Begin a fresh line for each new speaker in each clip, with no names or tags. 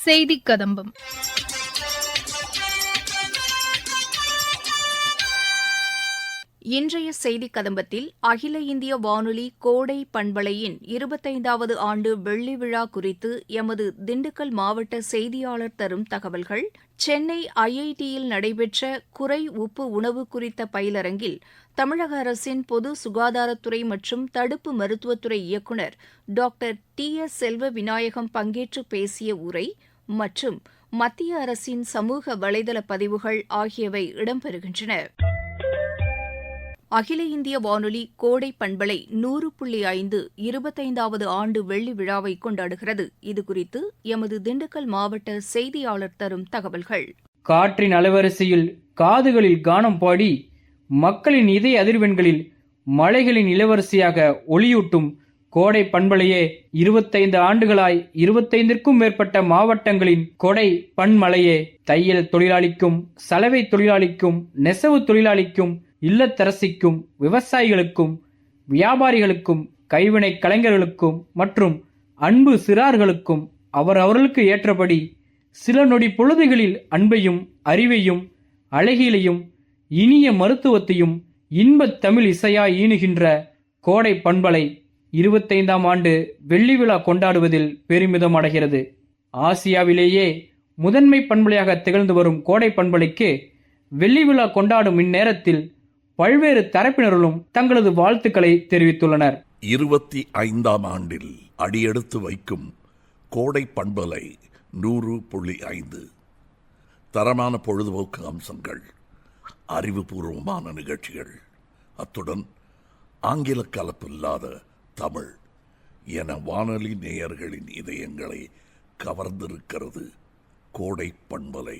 செய்தி கதம்பம்
இன்றைய செய்தி கதம்பத்தில் அகில இந்திய வானொலி கோடை பண்பலையின் இருபத்தைந்தாவது ஆண்டு வெள்ளி விழா குறித்து எமது திண்டுக்கல் மாவட்ட செய்தியாளர் தரும் தகவல்கள். சென்னை ஐஐடியில் நடைபெற்ற குறை உப்பு உணவு குறித்த பயிலரங்கில் தமிழக அரசின் பொது சுகாதாரத்துறை மற்றும் தடுப்பு மருத்துவத்துறை இயக்குநர் டாக்டர் டி எஸ் செல்வ விநாயகம் பங்கேற்று பேசிய உரை மற்றும் மத்திய அரசின் சமூக வலைதள பதிவுகள் ஆகியவை இடம்பெறுகின்றன. அகில இந்திய வானொலி கோடை பண்பலை நூறு புள்ளி ஐந்து இருபத்தைந்தாவது ஆண்டு வெள்ளி விழாவை கொண்டாடுகிறது. இதுகுறித்து எமது திண்டுக்கல் மாவட்ட செய்தியாளர் தரும் தகவல்கள்.
காற்றின் அலைவரிசையில் காதுகளில் கானம் பாடி மக்களின் இதய அதிர்வெண்களில் மலைகளின் இளவரசியாக ஒளியூட்டும் கோடை பண்பலையே இருபத்தைந்து ஆண்டுகளாய் இருபத்தைந்திற்கும் மேற்பட்ட மாவட்டங்களின் கொடை பண்மலையே தையல் தொழிலாளிக்கும் சலவை தொழிலாளிக்கும் நெசவு தொழிலாளிக்கும் இல்லத்தரசிக்கும் விவசாயிகளுக்கும் வியாபாரிகளுக்கும் கைவினை கலைஞர்களுக்கும் மற்றும் அன்பு சிறார்களுக்கும் அவரவர்களுக்கு ஏற்றபடி சில நொடி பொழுதுகளில் அன்பையும் அறிவையும் அழகியலையும் இனிய மருத்துவத்தையும் இன்பத் தமிழ் இசையாய் ஈணுகின்ற கோடை பண்பலை இருபத்தைந்தாம் ஆண்டு வெள்ளி விழா கொண்டாடுவதில் பெருமிதம் அடைகிறது. ஆசியாவிலேயே முதன்மை பண்பலையாக திகழ்ந்து வரும் கோடை பண்பலைக்கு வெள்ளி விழா கொண்டாடும் இந்நேரத்தில் பல்வேறு தரப்பினர்களும் தங்களது வாழ்த்துக்களை தெரிவித்துள்ளனர்.
இருபத்தி ஐந்தாம் ஆண்டில் அடியெடுத்து வைக்கும் கோடை பண்பலை நூறு புள்ளி ஐந்து. தரமான பொழுதுபோக்கு அம்சங்கள் அறிவுபூர்வமான நிகழ்ச்சிகள். அத்துடன் ஆங்கில கலப்பில்லாத தமிழ் என வானொலி நேயர்களின் இதயங்களை கவர்ந்திருக்கிறது கோடை பண்பலை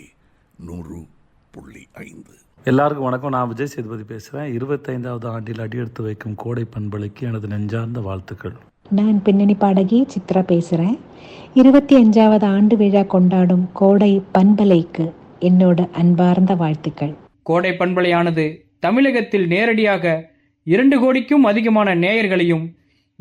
நூறு புள்ளி ஐந்து.
எல்லாருக்கும் வணக்கம். நான் விஜய் சேதுபதி பேசுகிறேன் இருபத்தைந்தாவது ஆண்டில் அடியெடுத்து வைக்கும் கோடை பண்பலைக்கு எனது நெஞ்சார்ந்த வாழ்த்துக்கள்.
நான் பின்னணி பாடகி சித்ரா பேசுகிறேன் இருபத்தி அஞ்சாவது ஆண்டு விழா கொண்டாடும் கோடை பண்பலைக்கு என்னோட அன்பார்ந்த வாழ்த்துக்கள்.
கோடை பண்பலையானது தமிழகத்தில் நேரடியாக இரண்டு கோடிக்கும் அதிகமான நேயர்களையும்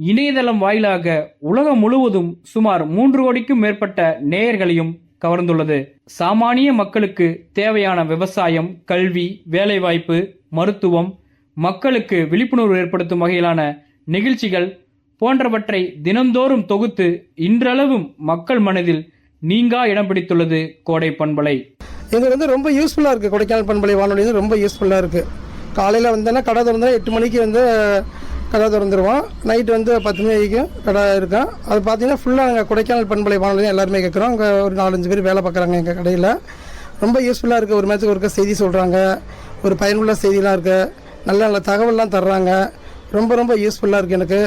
இணையதளம் வாயிலாக உலகம் முழுவதும் சுமார் மூன்று கோடிக்கும் மேற்பட்ட நேயர்களையும் கவர்ந்துள்ளது. சாமானிய மக்களுக்கு தேவையான விவசாயம் கல்வி வேலைவாய்ப்பு மருத்துவம் மக்களுக்கு விழிப்புணர்வு ஏற்படுத்தும் வகையிலான நிகழ்ச்சிகள் போன்றவற்றை தினந்தோறும் தொகுத்து இன்றளவும் மக்கள் மனதில் நீங்கா இடம் பிடித்துள்ளது கோடை பண்பலை.
எங்களுக்கு வந்து ரொம்ப யூஸ்ஃபுல்லாக இருக்குது கொடைக்கானல் பண்பலை வானொலி வந்து ரொம்ப யூஸ்ஃபுல்லாக இருக்குது காலையில் வந்தேன்னா கடை திறந்தா எட்டு மணிக்கு வந்து கடை திறந்துருவோம். நைட்டு வந்து பத்து மணி வரைக்கும் கடை இருக்கும். அது பார்த்தீங்கன்னா ஃபுல்லாக எங்கள் கொடைக்கானல் பண்பலை வானொலி எல்லாருமே கேட்குறோம் அங்கே ஒரு நாலஞ்சு பேர் வேலை பார்க்குறாங்க எங்கள் கடையில். ரொம்ப யூஸ்ஃபுல்லாக இருக்குது ஒரு மேட்ச்சுக்கு ஒருக்க செய்தி சொல்கிறாங்க ஒரு பயனுள்ள செய்திலாம் இருக்குது நல்ல நல்ல தகவல்லாம் தர்றாங்க. ரொம்ப ரொம்ப யூஸ்ஃபுல்லாக இருக்குது எனக்கு.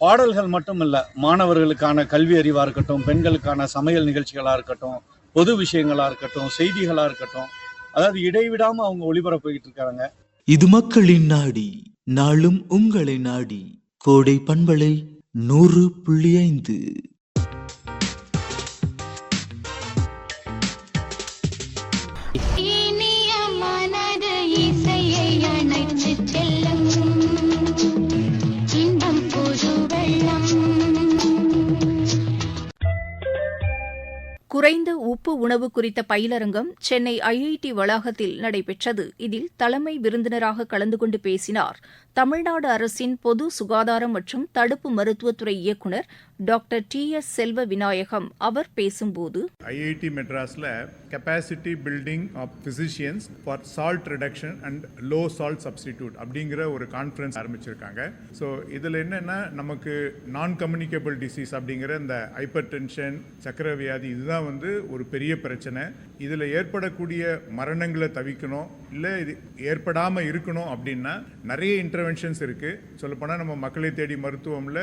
பாடல்கள் மட்டும் இல்ல மாணவர்களுக்கான கல்வி அறிவா இருக்கட்டும் பெண்களுக்கான சமையல் நிகழ்ச்சிகளா இருக்கட்டும் பொது விஷயங்களா இருக்கட்டும் செய்திகளா இருக்கட்டும் அதாவது இடைவிடாம அவங்க ஒளிபரப்பிக்கிட்டு இருக்காங்க.
இது மக்களின் நாடி. நாளும் உங்களை நாடி கோடை பண்பலை நூறு புள்ளி ஐந்து.
உணவு குறித்த பயிலரங்கம் சென்னை ஐஐடி வளாகத்தில் நடைபெற்றது. இதில் தலைமை விருந்தினராக கலந்து கொண்டு பேசினார். தமிழ்நாடு அரசின் பொது சுகாதாரம் மற்றும் தடுப்பு மருத்துவத்துறை இயக்குநர் டாக்டர் டி எஸ் செல்வ விநாயகம் அவர் பேசும்போது
ஐஐடி மெட்ராஸில் capacity building of physicians for salt reduction and low salt substitute அப்படிங்கிற ஒரு கான்ஃபரன்ஸ் ஆரம்பிச்சிருக்காங்க. ஸோ இதில் என்னென்னா நமக்கு நான் கம்யூனிகபிள் டிசீஸ் அப்படிங்கிற இந்த ஹைப்பர் டென்ஷன் சக்கரை வியாதி இதுதான் வந்து ஒரு பெரிய பிரச்சனை. இதில் ஏற்படக்கூடிய மரணங்களை தவிக்கணும் இல்லை இது ஏற்படாமல் இருக்கணும் அப்படின்னா நிறைய இன்டர்வென்ஷன்ஸ் இருக்குது சொல்லப்போனால் நம்ம மக்களை தேடி மருத்துவமில்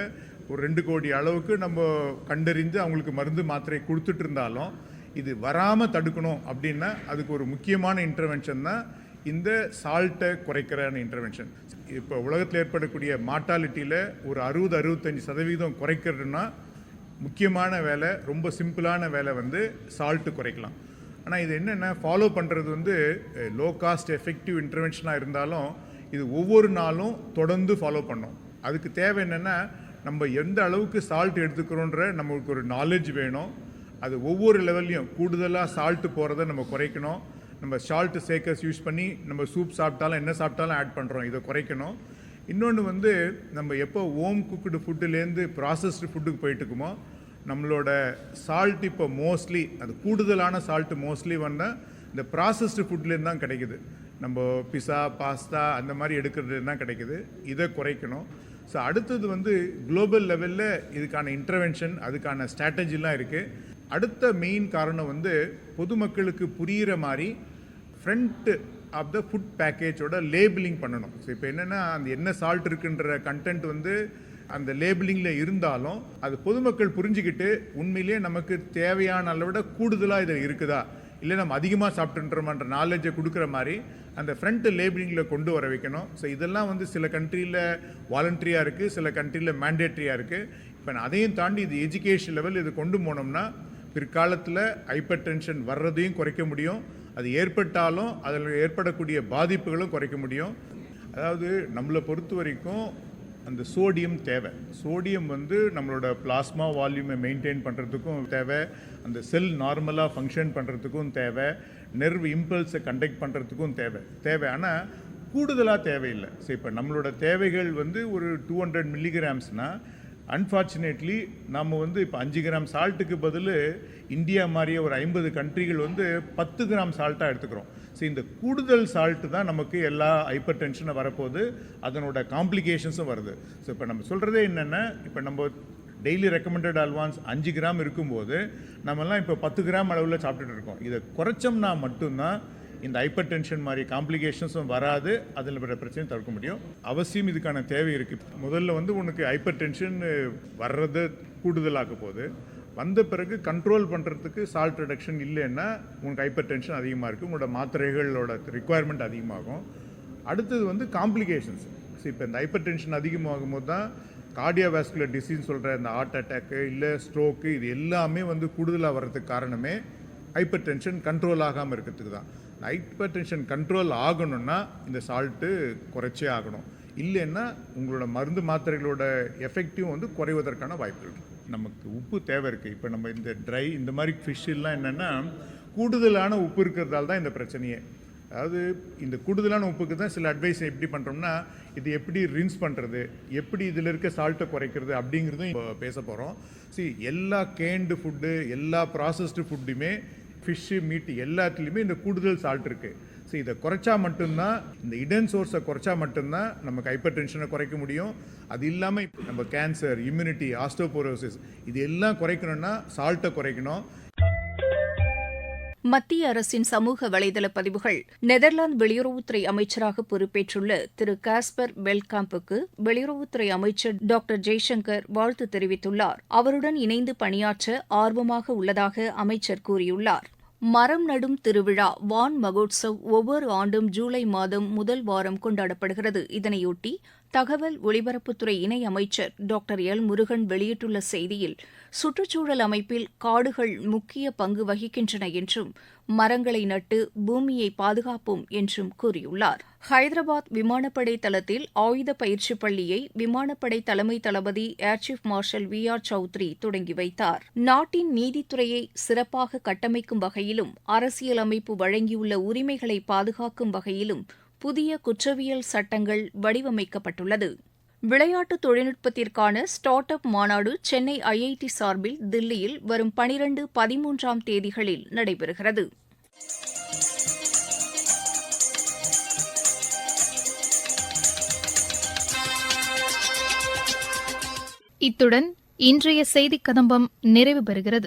ஒரு ரெண்டு கோடி அளவுக்கு நம்ம கண்டறிந்து அவங்களுக்கு மருந்து மாத்திரை கொடுத்துட்டு இருந்தாலும் இது வராமல் தடுக்கணும் அப்படின்னா அதுக்கு ஒரு முக்கியமான இன்டர்வென்ஷன் தான் இந்த சால்ட்டை குறைக்கிறான இன்டர்வென்ஷன் இப்போ உலகத்தில் ஏற்படக்கூடிய மார்ட்டாலிட்டியில் ஒரு அறுபது அறுபத்தஞ்சு சதவீதம் குறைக்கிறதுனா முக்கியமான வேலை ரொம்ப சிம்பிளான வேலை வந்து சால்ட்டு குறைக்கலாம். ஆனால் இது என்னென்ன ஃபாலோ பண்ணுறது வந்து லோ காஸ்ட் எஃபெக்டிவ் இன்டர்வென்ஷனாக இருந்தாலும் இது ஒவ்வொரு நாளும் தொடர்ந்து ஃபாலோ பண்ணோம். அதுக்கு தேவை என்னென்னா நம்ம எந்த அளவுக்கு சால்ட் எடுத்துக்கிறோன்ற நம்மளுக்கு ஒரு நாலேஜ் வேணும். அது ஒவ்வொரு லெவல்லையும் கூடுதலாக சால்ட்டு போகிறத நம்ம குறைக்கணும். நம்ம சால்ட்டு சேக்கர்ஸ் யூஸ் பண்ணி நம்ம சூப் சாப்பிட்டாலும் என்ன சாப்பிட்டாலும் ஆட் பண்ணுறோம் இதை குறைக்கணும். இன்னொன்று வந்து நம்ம எப்போ ஓம் குக்குடு ஃபுட்டுலேருந்து ப்ராசஸ்டு ஃபுட்டுக்கு போயிட்டுக்குமோ நம்மளோட சால்ட் இப்போ மோஸ்ட்லி அது கூடுதலான சால்ட்டு மோஸ்ட்லி வந்தால் இந்த ப்ராசஸ்டு ஃபுட்லேருந்து தான் கிடைக்குது. நம்ம பிஸா பாஸ்தா அந்த மாதிரி எடுக்கிறது தான் கிடைக்குது. இதை குறைக்கணும். ஸோ அடுத்தது வந்து குளோபல் லெவலில் இதுக்கான இன்டர்வென்ஷன் அதுக்கான ஸ்ட்ராட்டஜிலாம் இருக்குது அடுத்த மெயின் காரணம் வந்து பொதுமக்களுக்கு புரிகிற மாதிரி ஃப்ரண்ட்டு ஆஃப் த ஃபுட் பேக்கேஜோட லேபிளிங் பண்ணணும். ஸோ இப்போ என்னென்னா அந்த என்ன சால்ட் இருக்குன்ற கண்டென்ட் வந்து அந்த லேபிளிங்கில் இருந்தாலும் அது பொதுமக்கள் புரிஞ்சுக்கிட்டு உண்மையிலேயே நமக்கு தேவையான அளவை விட கூடுதலாக இதில் இருக்குதா? இல்லை நம்ம அதிகமாக சாப்பிட்டுன்றோமான்ற நாலேஜை கொடுக்குற மாதிரி அந்த ஃப்ரண்ட் லேபிளிங்கில் கொண்டு வர வைக்கணும். ஸோ இதெல்லாம் வந்து சில கண்ட்ரியில் வாலண்டரியாக இருக்குது சில கண்ட்ரியில் மேண்டேட்ரியாக இருக்குது இப்போ நான் அதையும் தாண்டி இது எஜுகேஷன் லெவல் இது கொண்டு போனோம்னா பிற்காலத்தில் ஹைப்பர் டென்ஷன் வர்றதையும் குறைக்க முடியும். அது ஏற்பட்டாலும் அதில் ஏற்படக்கூடிய பாதிப்புகளும் குறைக்க முடியும். அதாவது நம்மளை பொறுத்த வரைக்கும் அந்த சோடியம் தேவை. சோடியம் வந்து நம்மளோட பிளாஸ்மா வால்யூமை மெயின்டைன் பண்ணுறதுக்கும் தேவை. அந்த செல் நார்மலாக ஃபங்க்ஷன் பண்ணுறதுக்கும் தேவை. நெர்வ் இம்பல்ஸை கண்டக்ட் பண்ணுறதுக்கும் தேவை. தேவை. ஆனால் கூடுதலாக தேவையில்லை. ஸோ இப்போ நம்மளோட தேவைகள் வந்து ஒரு டூ ஹண்ட்ரட் மில்லிகிராம்ஸ்னால் அன்ஃபார்ச்சுனேட்லி நம்ம வந்து இப்போ அஞ்சு கிராம் சால்ட்டுக்கு பதில் இந்தியா மாதிரியே ஒரு ஐம்பது கண்ட்ரிகள் வந்து பத்து கிராம் சால்ட்டாக எடுத்துக்கிறோம். ஸோ இந்த கூடுதல் சால்ட்டு தான் நமக்கு எல்லா ஹைப்பர் டென்ஷனும் வரப்போகுது. அதனோட காம்ப்ளிகேஷன்ஸும் வருது. ஸோ இப்போ நம்ம சொல்கிறதே என்னென்னா இப்போ நம்ம டெய்லி ரெக்கமெண்டட் அல்வான்ஸ் அஞ்சு கிராம் இருக்கும்போது நம்மலாம் இப்போ பத்து கிராம் அளவில் சாப்பிட்டுட்டு இருக்கோம். இதை குறைச்சோம்னா மட்டும்தான் இந்த ஹைப்பர் டென்ஷன் மாதிரி காம்ப்ளிகேஷன்ஸும் வராது. அதில் வர பிரச்சனையும் தவிர்க்க முடியும். அவசியம் இதுக்கான தேவை இருக்குது முதல்ல வந்து உனக்கு ஹைப்பர் டென்ஷன் வர்றது கூடுதலாக்க போகுது. வந்த பிறகு கண்ட்ரோல் பண்ணுறதுக்கு சால்ட் ரிடக்ஷன் இல்லைன்னா உனக்கு ஹைப்பர் டென்ஷன் அதிகமாக இருக்குது உங்களோட மாத்திரைகளோட ரிக்குவயர்மெண்ட் அதிகமாகும். அடுத்தது வந்து காம்ப்ளிகேஷன்ஸ் ஸோ இப்போ இந்த ஹைப்பர் டென்ஷன் அதிகமாகும் போது தான் கார்டியோவாஸ்குலர் டிசீஸ் சொல்கிற இந்த ஹார்ட் அட்டாக்கு இல்லை ஸ்ட்ரோக்கு இது எல்லாமே வந்து கூடுதலாக வர்றதுக்கு காரணமே ஹைப்பர் டென்ஷன் கண்ட்ரோல் ஆகாமல் இருக்கிறதுக்கு தான். ஹைப்பர் டென்ஷன் கண்ட்ரோல் ஆகணும்னா இந்த சால்ட்டு குறைச்சே ஆகணும். இல்லைன்னா உங்களோட மருந்து மாத்திரைகளோட எஃபெக்டிவ் வந்து குறைவதற்கான வாய்ப்புகள் நமக்கு உப்பு தேவை இருக்குது இப்போ நம்ம இந்த ட்ரை இந்த மாதிரி ஃபிஷ் எல்லாம் என்னென்னா கூடுதலான உப்பு இருக்கிறதால தான் இந்த பிரச்சனையே. அதாவது இந்த கூடுதலான உப்புக்கு தான் சில அட்வைஸ் எப்படி பண்ணுறோம்னா இது எப்படி ரின்ஸ் பண்ணுறது எப்படி இதில் இருக்க சால்ட்டை குறைக்கிறது அப்படிங்கிறதும் இப்போ பேச போகிறோம் சி எல்லா கேண்டு ஃபுட்டு எல்லா ப்ராசஸ்டு ஃபுட்டுமே ஃபிஷ்ஷு மீட் எல்லாத்துலேயுமே இந்த கூடுதல் சால்ட் இருக்குது ஸோ இதை குறைச்சா மட்டும்தான் இந்த இடன் சோர்ஸை குறைச்சா மட்டும்தான் நமக்கு ஹைப்பர் டென்ஷனை குறைக்க முடியும். அது இல்லாமல் நம்ம கேன்சர் இம்யூனிட்டி ஆஸ்டோபோரோசிஸ் இது எல்லாம் குறைக்கணும்னா சால்ட்டை குறைக்கணும்.
மத்திய அரசின் சமூக வலைதள பதிவுகள் நெதர்லாந்து வெளியுறவுத்துறை அமைச்சராக பொறுப்பேற்றுள்ள திரு காஸ்பர் பெல்காம்புக்கு வெளியுறவுத்துறை அமைச்சர் டாக்டர் ஜெய்சங்கர் வாழ்த்து தெரிவித்துள்ளார். அவருடன் இணைந்து பணியாற்ற ஆர்வமாக உள்ளதாக அமைச்சர் கூறியுள்ளார். மரம் நடும் திருவிழா வான் மகோத்சவ் ஒவ்வொரு ஆண்டும் ஜூலை மாதம் முதல் வாரம் கொண்டாடப்படுகிறது. இதனையொட்டி தகவல் ஒலிபரப்புத்துறை இணை அமைச்சர் டாக்டர் எல் முருகன் வெளியிட்டுள்ள செய்தியில் சுற்றுச்சூழல் அமைப்பில் காடுகள் முக்கிய பங்கு வகிக்கின்றன என்றும் மரங்களை நட்டு பூமியை பாதுகாப்போம் என்றும் கூறியுள்ளார். ஹைதராபாத் விமானப்படை தளத்தில் ஆயுத பயிற்சி பள்ளியை விமானப்படை தலைமை தளபதி air chief marshal V R Chaudhari தொடங்கி வைத்தார். நாட்டின் நீதித்துறையை சிறப்பாக கட்டமைக்கும் வகையிலும் அரசியலமைப்பு வழங்கியுள்ள உரிமைகளை பாதுகாக்கும் வகையிலும் புதிய குற்றவியல் சட்டங்கள் வடிவமைக்கப்பட்டுள்ளது. விளையாட்டு தொழில்நுட்பத்திற்கான ஸ்டார்ட் அப் மாநாடு சென்னை ஐஐடி சார்பில் தில்லியில் வரும் பனிரண்டு பதிமூன்றாம் தேதிகளில் நடைபெறுகிறது.
இத்துடன் இன்றைய செய்திக் கதம்பம் நிறைவு பெறுகிறது.